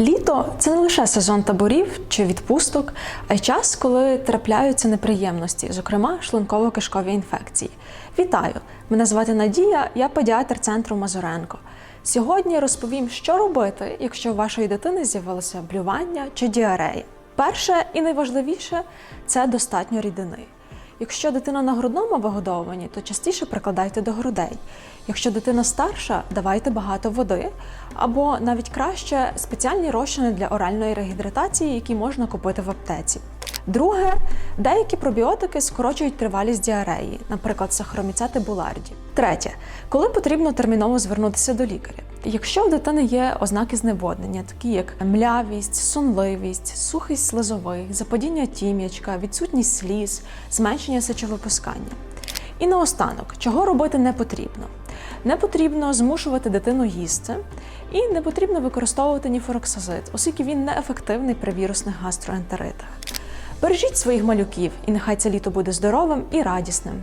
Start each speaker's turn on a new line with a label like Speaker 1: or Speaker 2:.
Speaker 1: Літо це не лише сезон таборів чи відпусток, а й час, коли трапляються неприємності, зокрема шлунково-кишкові інфекції. Вітаю! Мене звати Надія, я педіатр центру Мазуренко. Сьогодні розповім, що робити, якщо у вашої дитини з'явилося блювання чи діарея. Перше і найважливіше це достатньо рідини. Якщо дитина на грудному вигодовуванні, то частіше прикладайте до грудей. Якщо дитина старша, давайте багато води, або навіть краще спеціальні розчини для оральної регідратації, які можна купити в аптеці. Друге, деякі пробіотики скорочують тривалість діареї, наприклад, сахароміцети буларді. Третє, коли потрібно терміново звернутися до лікаря. Якщо у дитини є ознаки зневоднення, такі як млявість, сонливість, сухість слизових, западіння тім'ячка, відсутність сліз, зменшення сечовипускання. І наостанок, чого робити не потрібно. Не потрібно змушувати дитину їсти, і не потрібно використовувати ніфороксазид, оскільки він неефективний при вірусних гастроентеритах. Бережіть своїх малюків, і нехай це літо буде здоровим і радісним.